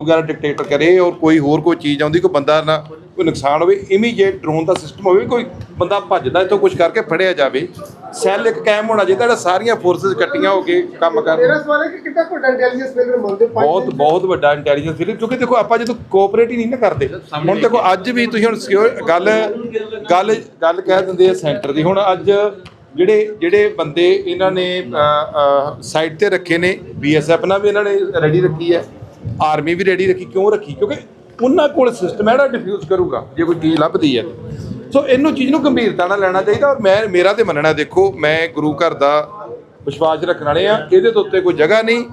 ਵਗੈਰਾ ਡਿਕਟੇਟਰ ਕਰੇ ਔਰ ਕੋਈ ਹੋਰ ਕੋਈ ਚੀਜ਼ ਆਉਂਦੀ ਕੋਈ ਬੰਦਾ ਨਾ ਕੋਈ ਨੁਕਸਾਨ ਹੋਵੇ ਇਮੀਡੀਏਟ ਡਰੋਨ ਦਾ ਸਿਸਟਮ ਹੋਵੇ ਕੋਈ ਬੰਦਾ ਭੱਜਦਾ ਇੱਥੋਂ ਕੁਝ ਕਰਕੇ ਫੜਿਆ ਜਾਵੇ ਸੈੱਲ ਇੱਕ ਕਾਇਮ ਹੋਣਾ ਚਾਹੀਦਾ ਜਿਹੜਾ ਸਾਰੀਆਂ ਫੋਰਸਸ ਇਕੱਠੀਆਂ ਹੋ ਕੇ ਕੰਮ ਕਰਨ। ਮੇਰਾ ਸਵਾਲ ਹੈ ਕਿ ਕਿੰਨਾ ਕੋਈ ਇੰਟੈਲੀਜੈਂਸ ਫੇਲਰ ਮੰਨਦੇ ਬਹੁਤ ਬਹੁਤ ਵੱਡਾ ਇੰਟੈਲੀਜੈਂਸ ਫੀਲਰ ਕਿਉਂਕਿ ਦੇਖੋ ਆਪਾਂ ਜਦੋਂ ਕੋਆਪਰੇਟ ਹੀ ਨਹੀਂ ਨਾ ਕਰਦੇ ਹੁਣ ਦੇਖੋ ਅੱਜ ਵੀ ਤੁਸੀਂ ਹੁਣ secure- ਗੱਲ ਗੱਲ ਗੱਲ ਕਹਿ ਦਿੰਦੇ ਆ ਸੈਂਟਰ ਦੀ ਹੁਣ ਅੱਜ ਜਿਹੜੇ ਜਿਹੜੇ ਬੰਦੇ ਇਹਨਾਂ ਨੇ ਸਾਈਡ ਤੇ ਰੱਖੇ ਨੇ ਬੀਐਸਐਫ ਨਾਲ ਵੀ ਇਹਨਾਂ ਨੇ ਰੈਡੀ ਰੱਖੀ ਹੈ। ਆਰਮੀ ਵੀ ਰੈਡੀ ਰੱਖੀ ਕਿਉਂ ਰੱਖੀ? ਕਿਉਂਕਿ ਉਹਨਾਂ ਕੋਲ ਸਿਸਟਮ ਹੈ ਜਿਹੜਾ ਡਿਫਿਊਜ਼ ਕਰੂਗਾ ਜੇ ਕੋਈ ਚੀਜ਼ ਲੱਭਦੀ ਹੈ। ਸੋ ਇਹਨੂੰ ਚੀਜ਼ ਨੂੰ ਗੰਭੀਰਤਾ ਨਾਲ ਲੈਣਾ ਚਾਹੀਦਾ ਔਰ ਮੈਂ ਮੇਰਾ ਤੇ ਮੰਨਣਾ ਦੇਖੋ ਮੈਂ ਗੁਰੂ ਘਰ ਦਾ ਵਿਸ਼ਵਾਸ ਰੱਖਣ ਵਾਲੇ ਆ ਇਹਦੇ ਤੋਂ ਉੱਤੇ ਕੋਈ ਜਗ੍ਹਾ ਨਹੀਂ।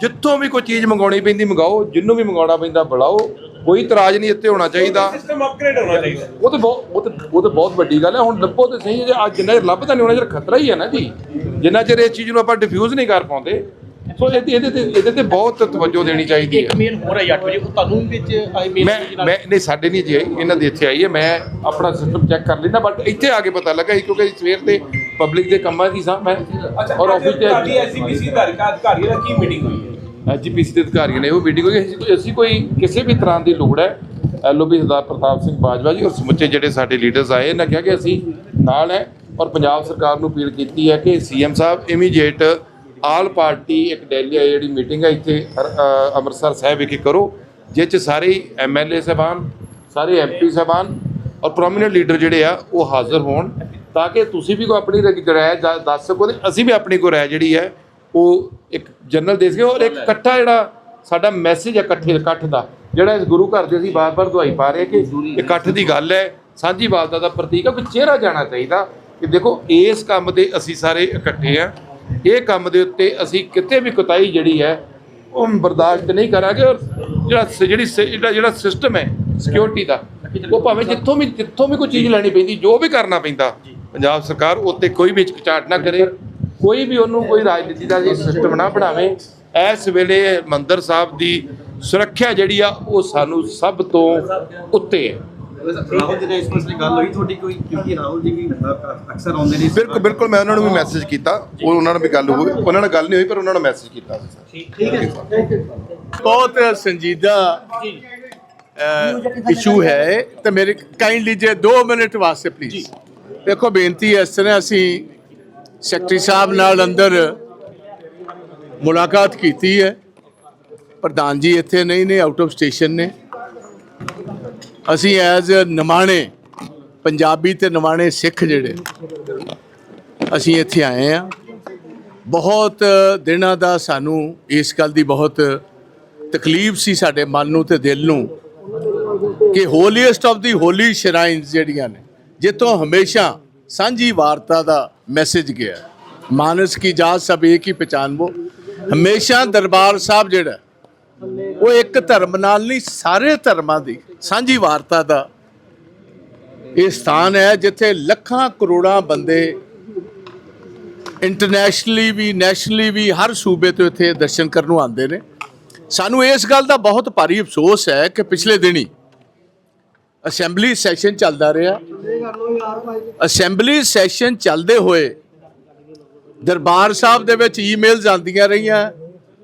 ਜਿੱਥੋਂ ਵੀ ਕੋਈ ਚੀਜ਼ ਮੰਗਾਉਣੀ ਪੈਂਦੀ ਮੰਗਾਓ ਜਿੰਨੂੰ ਵੀ ਮੰਗਾਉਣਾ ਪੈਂਦਾ ਬੁਲਾਓ। ਕੋਈ ਇਤਰਾਜ਼ ਨਹੀਂ ਇੱਥੇ ਹੋਣਾ ਚਾਹੀਦਾ। ਸਿਸਟਮ ਅਪਗ੍ਰੇਡ ਹੋਣਾ ਚਾਹੀਦਾ। ਉਹ ਤੇ ਬਹੁਤ ਉਹ ਤੇ ਉਹ ਤੇ ਬਹੁਤ ਵੱਡੀ ਗੱਲ ਹੈ। ਹੁਣ ਲੱਭੋ ਤੇ ਸਹੀ ਜੇ ਅੱਜ ਜਿੰਨਾ ਚਿਰ ਲੱਭਦਾ ਨਹੀਂ ਉਹਨਾਂ ਚਿਰ ਖਤਰਾ ਹੀ ਹੈ ਨਾ ਜੀ। ਜਿੰਨਾ ਚਿਰ ਇਸ ਚੀਜ਼ ਨੂੰ ਆਪਾਂ ਡਿਫਿਊਜ਼ ਨਹੀਂ ਕਰ ਪਾਉਂਦੇ ਸੋ ਇਹਦੇ ਇਹਦੇ ਤੇ ਇਹਦੇ ਤੇ ਬਹੁਤ ਤਵੱਜੋ ਦੇਣੀ ਚਾਹੀਦੀ ਇੱਕ ਹੈ ਮੇਲ ਹੋ ਰਿਹਾ 8 ਵਜੇ। ਉਹ ਤੁਹਾਨੂੰ ਵਿੱਚ ਆਈ ਮੇਲ ਮੈਂ ਮੈਂ ਨਹੀਂ ਸਾਡੇ ਨਹੀਂ ਜੀ ਆਈ ਇਹਨਾਂ ਦੇ ਇੱਥੇ ਆਈ ਹੈ। ਮੈਂ ਆਪਣਾ ਸਿਸਟਮ ਚੈੱਕ ਕਰ ਲੈਂਦਾ ਬਟ ਇੱਥੇ ਆ ਕੇ ਪਤਾ ਲੱਗਾ ਸੀ ਕਿਉਂਕਿ ਸਵੇਰ ਤੇ ਪਬਲਿਕ ਦੇ ਕੰਮਾਂ ਦੀ ਸਾਂ ਮੈਂ ਔਰ ਆਫਿਸ ਤੇ ਤੁਹਾਡੀ ਐਸਸੀਪੀਸੀ ਅਧਿਕਾਰੀਆਂ ਦਾ ਕੀ ਮੀਟਿੰਗ ਹੋਈ ਹੈ? ਐਜੀਪੀਸੀ ਦੇ ਅਧਿਕਾਰੀਆਂ ਨੇ ਉਹ ਮੀਟਿੰਗ ਹੋਈ ਅਸੀਂ ਕੋਈ- ਅਸੀਂ ਕੋਈ ਕਿਸੇ ਵੀ ਤਰ੍ਹਾਂ ਦੀ ਲੋੜ ਹੈ ਐਲਓਬੀ ਸਰਦਾਰ ਪ੍ਰਤਾਪ ਸਿੰਘ ਬਾਜਵਾ ਜੀ ਔਰ ਸਮੁੱਚੇ ਜਿਹੜੇ ਸਾਡੇ ਲੀਡਰਸ ਆਏ ਇਹਨਾਂ ਕਿਹਾ ਕਿ ਅਸੀਂ ਨਾਲ ਹੈ ਔਰ ਪੰਜਾਬ ਸਰਕਾਰ ਨੂੰ ਅਪੀਲ ਕੀਤੀ ਹੈ ਕਿ ਸੀਐਮ ਸਾਹਿਬ ਇਮੀਡੀਏਟ ਆਲ ਪਾਰਟੀ ਇੱਕ ਦਿੱਲੀ ਆਈ ਜਿਹੜੀ ਮੀਟਿੰਗ ਹੈ ਇੱਥੇ ਅੰਮ੍ਰਿਤਸਰ ਸਾਹਿਬ ਵਿਖੇ ਕਰੋ ਜਿਸ 'ਚ ਸਾਰੇ ਐਮਐਲਏ ਸਾਹਿਬਾਨ ਸਾਰੇ ਐਮਪੀ ਸਾਹਿਬਾਨ ਔਰ ਪ੍ਰੋਮਿਨੈਂਟ ਲੀਡਰ ਜਿਹੜੇ ਆ ਉਹ ਹਾਜ਼ਰ ਹੋਣ ਤਾਂ ਕਿ ਤੁਸੀਂ ਵੀ ਕੋਈ ਆਪਣੀ ਰਾਏ ਦੱਸ ਸਕੋ ਤੇ ਅਸੀਂ ਵੀ ਆਪਣੀ ਕੋਈ ਰਾਏ ਜਿਹੜੀ ਹੈ ਉਹ ਇੱਕ ਜਨਰਲ ਦੇ ਸਕੀਏ ਔਰ ਇੱਕ ਇਕੱਠਾ ਜਿਹੜਾ ਸਾਡਾ ਮੈਸੇਜ ਹੈ ਇਕੱਠੇ ਇਕੱਠ ਦਾ ਜਿਹੜਾ ਇਸ ਗੁਰੂ ਘਰ ਦੇ ਅਸੀਂ ਬਾਰ-ਬਾਰ ਦਵਾਈ ਪਾ ਰਹੇ ਕਿ ਇਕੱਠ ਦੀ ਗੱਲ ਹੈ ਸਾਂਝੀ ਬਾਲਤਾ ਦਾ ਪ੍ਰਤੀਕ ਹੈ ਕੋਈ ਚਿਹਰਾ ਜਾਣਾ ਚਾਹੀਦਾ ਕਿ ਦੇਖੋ ਇਸ ਕੰਮ ਦੇ ਅਸੀਂ ਸਾਰੇ ਇਕੱਠੇ ਆ ਇਹ ਕੰਮ ਦੇ ਉੱਤੇ ਅਸੀਂ ਕਿਤੇ ਵੀ ਕੁਤਾਈ ਜਿਹੜੀ ਹੈ ਉਹ ਬਰਦਾਸ਼ਤ ਨਹੀਂ ਕਰਾਂਗੇ ਔਰ ਜਿਹੜਾ ਜਿਹੜੀ ਜਿਹੜਾ ਜਿਹੜਾ ਸਿਸਟਮ ਹੈ ਸਿਕਿਉਰਿਟੀ ਦਾ ਉਹ ਭਾਵੇਂ ਜਿੱਥੋਂ ਵੀ ਜਿੱਥੋਂ ਵੀ ਕੋਈ ਚੀਜ਼ ਲੈਣੀ ਪੈਂਦੀ ਜੋ ਵੀ ਕਰਨਾ ਪੈਂਦਾ ਪੰਜਾਬ ਸਰਕਾਰ ਉੱਤੇ ਕੋਈ ਵੀ ਝਾਟ ਨਾ ਕਰੇ ਕੋਈ ਵੀ ਉਹਨੂੰ ਕੋਈ ਰਾਜਨੀਤੀ ਦਾ ਸਿਸਟਮ ਨਾ ਬਣਾਵੇ ਇਸ ਵੇਲੇ ਮੰਦਰ ਸਾਹਿਬ ਦੀ ਸੁਰੱਖਿਆ ਜਿਹੜੀ ਆ ਉਹ ਸਾਨੂੰ ਸਭ ਤੋਂ ਉੱਤੇ ਹੈ। ਰਾਹੁਲ ਜੀ ਨਾਲ ਇਸ ਮਸਲੇ ਗੱਲ ਹੋਈ ਤੁਹਾਡੀ ਕੋਈ? ਕਿਉਂਕਿ ਰਾਹੁਲ ਜੀ ਵੀ ਅ- ਅਕਸਰ ਆਉਂਦੇ ਨੇ ਇਸ ਬਿਲਕੁਲ ਬਿਲਕੁਲ ਮੈਂ ਉਹਨਾਂ ਨੂੰ ਵੀ ਮੈਸੇਜ ਕੀਤਾ। ਉਹ ਉਹਨਾਂ ਨਾਲ ਵੀ ਗੱਲ ਹੋਈ। ਉਹਨਾਂ ਨਾਲ ਗੱਲ ਨਹੀਂ ਹੋਈ ਪਰ ਉਹਨਾਂ ਨੂੰ ਮੈਸੇਜ ਕੀਤਾ ਸੀ ਸਰ ਬਹੁਤ ਸੰਜੀਦਾ ਇਸ਼ੂ ਹੈ। ਤੇ ਮੇਰੇ ਕਾਈਂਡਲੀ ਜੇ 2 ਮਿੰਟ ਵਾਸਤੇ ਪਲੀਜ਼ ਦੇਖੋ ਬੇਨਤੀ ਹੈ ਇਸ ਤਰ੍ਹਾਂ ਅਸੀਂ ਸੈਕਟਰੀ ਸਾਹਿਬ ਨਾਲ ਅੰਦਰ ਮੁਲਾਕਾਤ ਕੀਤੀ ਹੈ। ਪ੍ਰਧਾਨ ਜੀ ਇੱਥੇ ਨਹੀਂ ਨੇ ਆਊਟ ਆਫ ਸਟੇਸ਼ਨ ਨੇ। ਅਸੀਂ ਐਜ਼ ਨਿਮਾਣੇ, ਪੰਜਾਬੀ ਤੇ ਨਿਮਾਣੇ ਸਿੱਖ ਜਿਹੜੇ, ਅਸੀਂ ਇੱਥੇ ਆਏ ਆ ਬਹੁਤ ਦਿਨਾਂ ਦਾ ਸਾਨੂੰ ਇਸ ਗੱਲ ਦੀ ਬਹੁਤ ਤਕਲੀਫ ਸੀ ਸਾਡੇ ਮਨ ਨੂੰ ਤੇ ਦਿਲ ਨੂੰ ਕਿ ਹੋਲੀਐਸਟ ਆਫ ਦੀ ਹੋਲੀ ਸ਼ਰਾਈਨਸ ਜਿਹੜੀਆਂ ਨੇ, ਜਿੱਥੋਂ ਹਮੇਸ਼ਾ ਸਾਂਝੀ ਵਾਰਤਾ ਦਾ ਮੈਸੇਜ ਗਿਆ। ਮਾਨਸ ਕੀ ਜਾਤ ਸਭ ਇੱਕ ਹੀ ਪਛਾਨਵੋ। ਹਮੇਸ਼ਾ ਦਰਬਾਰ ਸਾਹਿਬ ਜਿਹੜਾ ਉਹ ਇੱਕ ਧਰਮ ਨਾਲ ਨਹੀਂ, ਸਾਰੇ ਧਰਮਾਂ ਦੀ, ਸਾਂਝੀ ਵਾਰਤਾ ਦਾ। ਇਹ ਸਥਾਨ ਹੈ ਜਿੱਥੇ ਲੱਖਾਂ ਕਰੋੜਾਂ ਬੰਦੇ ਇੰਟਰਨੈਸ਼ਨਲੀ ਵੀ ਨੈਸ਼ਨਲੀ ਵੀ ਹਰ ਸੂਬੇ ਤੋਂ ਇੱਥੇ ਦਰਸ਼ਨ ਕਰਨ ਨੂੰ ਆਉਂਦੇ ਨੇ। ਸਾਨੂੰ ਇਸ ਗੱਲ ਦਾ ਬਹੁਤ ਭਾਰੀ ਅਫਸੋਸ ਹੈ ਕਿ ਪਿਛਲੇ ਦਿਨੀ ਅਸੈਂਬਲੀ ਸੈਸ਼ਨ ਚੱਲਦਾ ਰਿਹਾ। ਅਸੈਂਬਲੀ ਸੈਸ਼ਨ ਚੱਲਦੇ ਹੋਏ ਦਰਬਾਰ ਸਾਹਿਬ ਦੇ ਵਿੱਚ ਈਮੇਲਸ ਆਉਂਦੀਆਂ ਰਹੀਆਂ।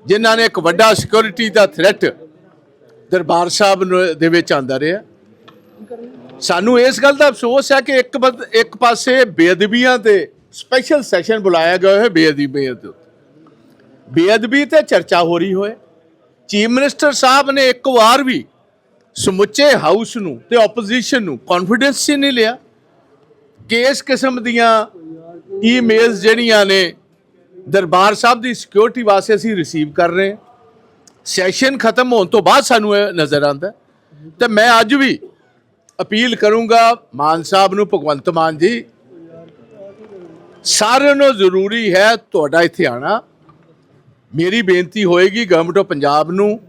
ਜਿਨ੍ਹਾਂ ਨੇ ਇੱਕ ਵੱਡਾ ਸਿਕਿਉਰਿਟੀ ਦਾ ਥ੍ਰੈਟ ਦਰਬਾਰ ਸਾਹਿਬ ਨੂੰ- ਦੇ ਵਿੱਚ ਆਂਦਾ ਰਿਹਾ। ਸਾਨੂੰ ਇਸ ਗੱਲ ਦਾ ਅਫਸੋਸ ਹੈ ਕਿ ਇੱਕ ਬਦ- ਇੱਕ ਪਾਸੇ ਬੇਅਦਬੀਆਂ ਤੇ ਸਪੈਸ਼ਲ ਸੈਸ਼ਨ ਬੁਲਾਇਆ ਗਿਆ ਹੈ ਬੇਅਦਬੀਆਂ ਤੇ ਬੇਅਦਬੀ ਤੇ ਚਰਚਾ ਹੋ ਰਹੀ ਹੋਏ। ਚੀਫ ਮਿਨਿਸਟਰ ਸਾਹਿਬ ਨੇ ਇੱਕ ਵਾਰ ਵੀ ਸਮੁੱਚੇ ਹਾਊਸ ਨੂੰ ਤੇ ਆਪੋਜੀਸ਼ਨ ਨੂੰ ਕੌਨਫੀਡੈਂਸ ਹੀ ਨਹੀਂ ਲਿਆ। ਕਿ ਇਸ ਕਿਸਮ ਦੀਆਂ ਈਮੇਲਸ ਜਿਹੜੀਆਂ ਨੇ ਦਰਬਾਰ ਸਾਹਿਬ ਦੀ ਸਿਕਿਉਰਿਟੀ ਵਾਸਤੇ ਅਸੀਂ ਰਿਸੀਵ ਕਰ ਰਹੇ ਹਾਂ ਸੈਸ਼ਨ ਖਤਮ ਹੋਣ ਤੋਂ ਬਾਅਦ ਸਾਨੂੰ ਇਹ ਨਜ਼ਰ ਆਉਂਦਾ ਹੈ। ਤੇ ਮੈਂ ਅੱਜ ਵੀ ਅਪੀਲ ਕਰੂੰਗਾ ਮਾਨ ਸਾਹਿਬ ਨੂੰ, ਭਗਵੰਤ ਮਾਨ ਜੀ, ਸਾਰਿਆਂ ਨੂੰ ਜ਼ਰੂਰੀ ਹੈ ਤੁਹਾਡਾ ਇੱਥੇ ਆਣਾ ਮੇਰੀ ਬੇਨਤੀ ਹੋਏਗੀ ਗਵਰਨਮੈਂਟ ਆਫ ਪੰਜਾਬ ਨੂੰ,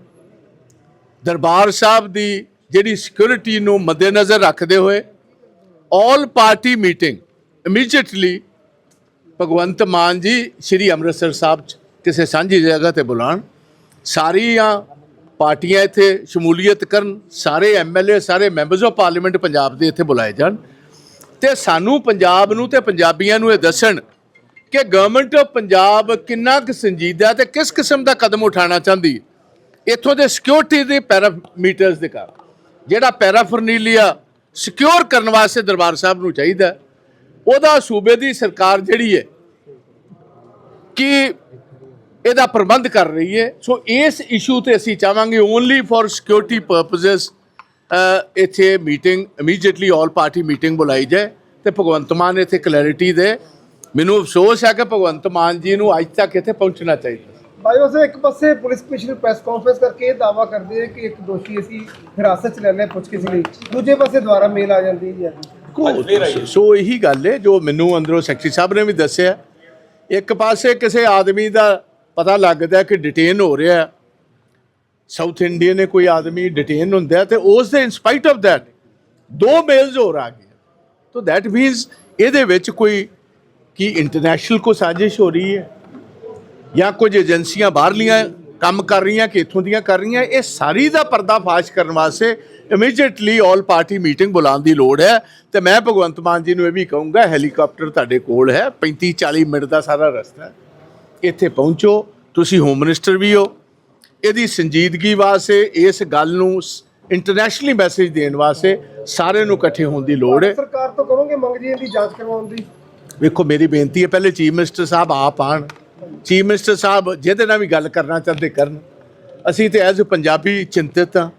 ਦਰਬਾਰ ਸਾਹਿਬ ਦੀ ਜਿਹੜੀ ਸਿਕਿਉਰਿਟੀ ਨੂੰ ਮੱਦੇਨਜ਼ਰ ਰੱਖਦੇ ਹੋਏ all party meeting immediately Bhagwant Mann ji Shri Amritsar ਸਾਹਿਬ 'ਚ, ਕਿਸੇ ਸਾਂਝੀ ਜਗ੍ਹਾ ਤੇ ਬੁਲਾਣ। ਸਾਰੀਆਂ ਪਾਰਟੀਆਂ ਇੱਥੇ ਸ਼ਮੂਲੀਅਤ ਕਰਨ, ਸਾਰੇ ਐਮਐਲਏ ਸਾਰੇ ਮੈਂਬਰਸ ਆਫ ਪਾਰਲੀਮੈਂਟ ਪੰਜਾਬ ਦੇ ਇੱਥੇ ਬੁਲਾਏ ਜਾਣ। ਤੇ ਸਾਨੂੰ ਪੰਜਾਬ ਨੂੰ ਤੇ ਪੰਜਾਬੀਆਂ ਨੂੰ ਇਹ ਦੱਸਣ ਕਿ ਗਵਰਨਮੈਂਟ ਆਫ ਪੰਜਾਬ ਕਿੰਨਾ ਕੁ ਸੰਜੀਦਾ ਤੇ ਕਿਸ ਕਿਸਮ ਦਾ ਕਦਮ ਉਠਾਉਣਾ ਚਾਹੁੰਦੀ ਇੱਥੋਂ ਦੇ ਸਿਕਿਉਰਿਟੀ ਦੇ ਪੈਰਾਮੀਟਰਸ ਦੇ ਕਾਰਨ, ਜਿਹੜਾ ਪੈਰਾਫਰਨੀਲੀਆ ਸਿਕਿਉਰ ਕਰਨ ਵਾਸਤੇ ਦਰਬਾਰ ਸਾਹਿਬ ਨੂੰ ਚਾਹੀਦਾ ਉਹਦਾ ਸੂਬੇ ਦੀ ਸਰਕਾਰ ਜਿਹੜੀ ਹੈ ਕਿ ਇਹਦਾ ਪ੍ਰਬੰਧ ਕਰ ਰਹੀ ਹੈ। ਸੋ ਇਸ ਇਸ਼ੂ ਤੇ ਅਸੀਂ ਚਾਹਾਂਗੇ ਓਨਲੀ ਫॉर ਸਿਕਿਉਰਿਟੀ ਪਰਪਸਸ ਇੱਥੇ meeting immediately all party meeting ਬੁਲਾਈ ਜਾਏ ਤੇ ਭਗਵੰਤ ਮਾਨ ਇੱਥੇ ਕਲੈਰਿਟੀ ਦੇ। ਮੈਨੂੰ ਅਫਸੋਸ ਹੈ ਕਿ ਭਗਵੰਤ ਮਾਨ ਜੀ ਨੂੰ ਅੱਜ ਤੱਕ ਇੱਥੇ ਪਹੁੰਚਣਾ ਚਾਹੀਦਾ। ਭਾਈ ਉਸੇ ਇੱਕ ਪਾਸੇ ਪੁਲਿਸ ਕਮਿਸ਼ਨਰ ਪ੍ਰੈਸ ਕਾਨਫਰੰਸ ਕਰਕੇ ਇਹ ਦਾਵਾ ਕਰਦੇ ਹੈ ਕਿ ਇੱਕ ਦੋਸ਼ੀ ਅਸੀਂ ਹਿਰਾਸਤ 'ਚ ਲੈ ਲਿਆ ਪੁੱਛਗਿੱਛ ਲਈ। ਦੂਜੇ ਪਾਸੇ ਦੁਬਾਰਾ ਮੇਲ ਆ ਜਾਂਦੀ ਹੈ ਜੀ ਸੋ ਇਹੀ ਗੱਲ ਹੈ ਜੋ ਮੈਨੂੰ ਅੰਦਰੋਂ ਸੈਕਟਰੀ ਸਾਹਿਬ ਨੇ ਵੀ ਦੱਸਿਆ। ਇੱਕ ਪਾਸੇ ਕਿਸੇ ਆਦਮੀ ਦਾ ਪਤਾ ਲੱਗਦਾ ਕਿ ਡਿਟੇਨ ਹੋ ਰਿਹਾ। ਸਾਊਥ ਇੰਡੀਆ ਨੇ ਕੋਈ ਆਦਮੀ ਡਿਟੇਨ ਹੁੰਦਾ ਤੇ ਉਸ ਦੇ ਇਨਸਪਾਈਟ ਆਫ ਥੈਟ ਦੋ ਮੇਲਸ ਹੋਰ ਆ ਗਏ ਤੋ ਥੈਟ ਮੀਨਸ ਇਹਦੇ ਵਿੱਚ ਕੋਈ ਕੀ ਇੰਟਰਨੈਸ਼ਨਲ ਕੋ ਸਾਜ਼ਿਸ਼ ਹੋ ਰਹੀ ਹੈ ਜਾਂ ਕੁਝ ਏਜੰਸੀਆਂ ਬਾਹਰਲੀਆਂ ਕੰਮ ਕਰ ਰਹੀਆਂ ਕਿ ਇੱਥੋਂ ਦੀਆਂ ਕਰ ਰਹੀਆਂ ਇਹ ਸਾਰੀ ਦਾ ਪਰਦਾਫਾਸ਼ ਕਰਨ ਵਾਸਤੇ ਇਮੀਡੀਏਟਲੀ ਆਲ ਪਾਰਟੀ ਮੀਟਿੰਗ ਬੁਲਾਉਣ ਦੀ ਲੋੜ ਹੈ। ਤੇ ਮੈਂ ਭਗਵੰਤ ਮਾਨ ਜੀ ਨੂੰ ਇਹ ਵੀ ਕਹੂੰਗਾ ਹੈਲੀਕਾਪਟਰ ਤੁਹਾਡੇ ਕੋਲ ਹੈ 35 40 ਮਿੰਟ ਦਾ ਸਾਰਾ ਰਸਤਾ ਹੈ। ਇੱਥੇ ਪਹੁੰਚੋ ਤੁਸੀਂ ਹੋਮ ਮਿਨਿਸਟਰ ਵੀ ਹੋ। ਇਹਦੀ ਸੰਜੀਦਗੀ ਵਾਸਤੇ ਇਸ ਗੱਲ ਨੂੰ ਇੰਟਰਨੈਸ਼ਨਲੀ ਮੈਸੇਜ ਦੇਣ ਵਾਸਤੇ ਸਾਰਿਆਂ ਨੂੰ ਇਕੱਠੇ ਹੋਣ ਦੀ ਲੋੜ ਹੈ। ਸਰਕਾਰ ਤੋਂ ਕਰੋਗੇ ਮੰਗ ਜੀ ਇਹਦੀ ਜਾਂਚ ਕਰਵਾਉਣ ਦੀ? ਵੇਖੋ ਮੇਰੀ ਬੇਨਤੀ ਹੈ ਪਹਿਲੇ ਚੀਫ ਮਿਨਿਸਟਰ ਸਾਹਿਬ ਆਪ ਆਣ ਚੀਫ ਮਿਨਿਸਟਰ ਸਾਹਿਬ ਜਿਹਦੇ ਨਾਲ ਵੀ ਗੱਲ ਕਰਨਾ ਚਾਹੁੰਦੇ ਕਰਨ, ਅਸੀਂ ਤੇ ਐਜ਼ ਪੰਜਾਬੀ ਚਿੰਤਤ ਹਾਂ।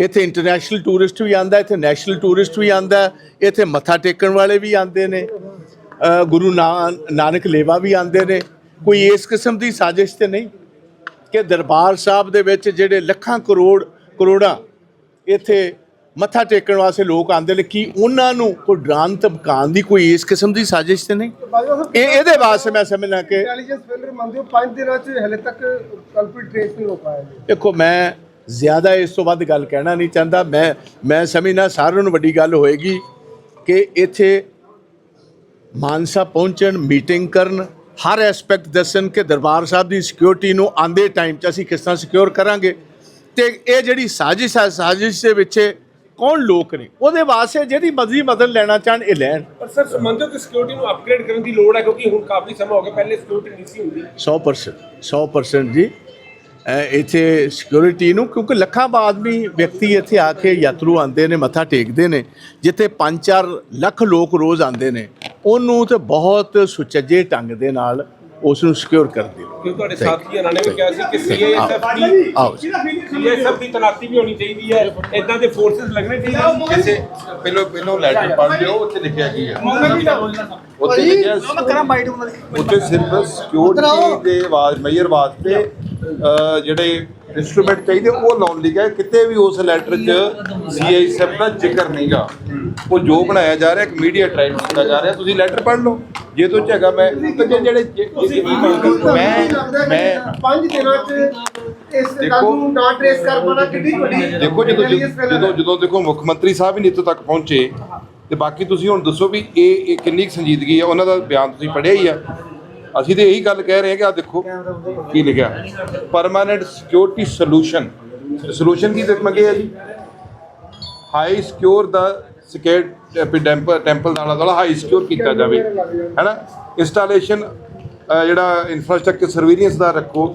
ਇੱਥੇ ਇੰਟਰਨੈਸ਼ਨਲ ਟੂਰਿਸਟ ਵੀ ਆਂਦਾ ਇੱਥੇ ਨੈਸ਼ਨਲ ਟੂਰਿਸਟ ਵੀ ਆਂਦਾ ਇੱਥੇ ਮੱਥਾ ਟੇਕਣ ਵਾਲੇ ਵੀ ਆਂਦੇ ਨੇ ਗੁਰੂ ਨਾ- ਨਾਨਕ ਲੇਵਾ ਵੀ ਆਂਦੇ ਨੇ। ਕੋਈ ਇਸ ਕਿਸਮ ਦੀ ਸਾਜ਼ਿਸ਼ ਤੇ ਨਹੀਂ ਕਿ ਦਰਬਾਰ ਸਾਹਿਬ ਦੇ ਵਿੱਚ ਜਿਹੜੇ ਲੱਖਾਂ ਕਰੋੜ, ਕਰੋੜਾਂ ਇੱਥੇ ਮੱਥਾ ਟੇਕਣ ਵਾਸਤੇ ਲੋਕ ਆਂਦੇ ਨੇ ਕੀ ਉਹਨਾਂ ਨੂੰ ਕੋਈ ਡਰਾਨ ਧਮਕਾਉਣ ਦੀ ਕੋਈ ਇਸ ਕਿਸਮ ਦੀ ਸਾਜ਼ਿਸ਼ ਤੇ ਨਹੀਂ? ਇਹ ਇਹਦੇ ਵਾਸਤੇ ਮੈਂ ਸਮਝਣਾ ਕਿ ਇੰਟੈਲੀਜੈਂਸ ਫੇਲਰ ਮੰਨਦੇ ਹੋ 5 ਦਿਨਾਂ 'ਚ ਹਲੇ ਤੱਕ ਕਲਪਿਟ ਟ੍ਰੇਸ ਨਹੀਂ ਹੋ ਪਾਇਆ ਜੀ। ਦੇਖੋ ਮੈਂ ਜ਼ਿਆਦਾ ਇਸ ਤੋਂ ਵੱਧ ਗੱਲ ਕਹਿਣਾ ਨਹੀਂ ਚਾਹੁੰਦਾ। ਮੈਂ ਮੈਂ ਸਮਝਣਾ ਸਾਰਿਆਂ ਨੂੰ ਵੱਡੀ ਗੱਲ ਹੋਏਗੀ ਕਿ ਇੱਥੇ ਮਾਨਸਾ ਪਹੁੰਚਣ ਮੀਟਿੰਗ ਕਰਨ ਹਰ ਐਸਪੈਕਟ ਦੱਸਣ ਕਿ ਦਰਬਾਰ ਸਾਹਿਬ ਦੀ ਸਿਕਿਉਰਿਟੀ ਨੂੰ ਆਂਦੇ ਟਾਈਮ 'ਚ ਅਸੀਂ ਕਿਸ ਤਰ੍ਹਾਂ ਸਿਕਿਉਰ ਕਰਾਂਗੇ। ਤੇ ਇਹ ਜਿਹੜੀ ਸਾਜ਼ਿਸ਼ ਹੈ ਸਾਜ਼ਿਸ਼ ਦੇ ਵਿੱਚ ਕੌਣ ਲੋਕ ਨੇ? ਉਹਦੇ ਵਾਸਤੇ ਜਿਹੜੀ ਮਰਜ਼ੀ ਮਦਦ ਲੈਣਾ ਚਾਹਣ ਇਹ ਲੈਣ। ਪਰ ਸਰ ਕਿ ਸਿਕਿਉਰਿਟੀ ਨੂੰ ਅਪਗ੍ਰੇਡ ਕਰਨ ਦੀ ਲੋੜ ਹੈ ਕਿਉਂਕਿ ਹੁਣ ਕਾਫੀ ਸਮਾਂ ਹੋ ਗਿਆ ਪਹਿਲੇ ਸਿਕਿਉਰਿਟੀ ਨਹੀਂ ਸੀ ਹੁੰਦੀ। 100% 100% ਜੀ। ਇੱਥੇ ਸਿਕਿਉਰਿਟੀ ਨੂੰ ਕਿਉਂਕਿ ਲੱਖਾਂ ਆਦਮੀ ਵਿਅਕਤੀ ਇੱਥੇ ਆ ਕੇ ਯਾਤਰੂ ਆਉਂਦੇ ਨੇ ਮੱਥਾ ਟੇਕਦੇ ਨੇ ਜਿੱਥੇ 5-4 ਲੱਖ ਲੋਕ ਰੋਜ਼ ਆਉਂਦੇ ਨੇ ਉਹਨੂੰ ਤੇ ਬਹੁਤ ਸੁਚੱਜੇ ਢੰਗ ਦੇ ਨਾਲ ਉਸ ਨੂੰ ਸਿਕਿਉਰ ਕਰਦੇ ਕਿਉਂ ਤੁਹਾਡੇ ਸਾਥੀਆਂ ਨੇ ਵੀ ਕਿਹਾ ਸੀ ਕਿ ਸੀਏਐਸਐਫ ਦੀ ਆਓ ਸੀਏਐਸਐਫ ਦੀ ਤਨਾਤੀ ਵੀ ਹੋਣੀ ਚਾਹੀਦੀ ਹੈ। ਇਦਾਂ ਦੇ ਫੋਰਸਸ ਲੱਗਣੇ ਚਾਹੀਦੇ ਨੇ। ਕਿਸੇ ਪਹਿਲਾਂ ਪਹਿਲਾਂ ਲੈਟਰ ਪੜ੍ਹ ਲਿਓ ਉੱਥੇ ਲਿਖਿਆ ਕੀ ਹੈ ਉੱਥੇ ਲਿਖਿਆ ਉੱਥੇ ਸਿਰਫ ਸਿਕਿਉਰਿਟੀ ਦੇ ਆਵਾਜ਼ ਮੇਜਰ ਵਾਸਤੇ ਅਹ, ਜਿਹੜੇ ਇਨਸਟਰੂਮੈਂਟ ਚਾਹੀਦੇ ਉਹ ਲਾਉਣ ਲਈ ਗਏ ਕਿਤੇ ਵੀ ਉਸ ਲੈਟਰ 'ਚ ਸੀਆਈਐਸਐਫ ਦਾ ਜ਼ਿਕਰ ਨਹੀਂਗਾ। ਉਹ ਜੋ ਬਣਾਇਆ ਜਾ ਰਿਹਾ ਇੱਕ ਮੀਡੀਆ ਟ੍ਰਾਇਲ ਕੀਤਾ ਜਾ ਰਿਹਾ। ਤੁਸੀਂ ਲੈਟਰ ਪੜ੍ਹ ਲਓ। ਜੇ ਤੋਂ ਝਗਾ ਮੈਂ ਤੇ ਜਿਹੜੇ ਜੇ- ਜੇ- ਮੈਂ ਮੈਂ 5 ਦਿਨਾਂ 'ਚ ਇਸ ਨੂੰ ਨਾ ਟ੍ਰੇਸ ਕਰ ਪਾਣਾ ਕਿੰਨੀ ਵੱਡੀ ਦੇਖੋ ਜਦੋਂ ਜਦੋਂ। ਜਦੋਂ ਦੇਖੋ ਮੁੱਖ ਮੰਤਰੀ ਸਾਹਿਬ ਹੀ ਨੀਤੋ ਤੱਕ ਪਹੁੰਚੇ ਤੇ ਬਾਕੀ ਤੁਸੀਂ ਹੁਣ ਦੱਸੋ ਵੀ ਇਹ ਇਹ ਕਿੰਨੀ ਕੁ ਸੰਜੀਦਗੀ ਹੈ ਉਹਨਾਂ ਦਾ ਬਿਆਨ ਤੁਸੀਂ ਪੜ੍ਹਿਆ ਹੀ ਆ। ਅਸੀਂ ਤੇ ਇਹੀ ਗੱਲ ਕਹਿ ਰਹੇ ਹਾਂ ਕਿ ਆ ਦੇਖੋ ਕੀ ਲਿਖਿਆ। ਪਰਮਾਨੈਂਟ ਸਿਕਿਉਰਿਟੀ ਸੋਲੂਸ਼ਨ ਸੋਲੂਸ਼ਨ ਕੀ ਮੰਗੇ ਆ ਜੀ? ਹਾਈ ਸਿਕਿਉਰ ਦਾ ਸਿਕਿਉਰ ਟੈਂਪਲ ਟੈਂਪਲ ਦਾ ਆਲਾ ਦੁਆਲਾ ਹਾਈ ਸਿਕਿਉਰ ਕੀਤਾ ਜਾਵੇ। ਹੈਨਾ? ਇੰਸਟਾਲੇਸ਼ਨ ਜਿਹੜਾ ਇਨਫਰਾਸਟ੍ਰਕਚਰ ਸਰਵੇਲੈਂਸ ਦਾ ਰੱਖੋ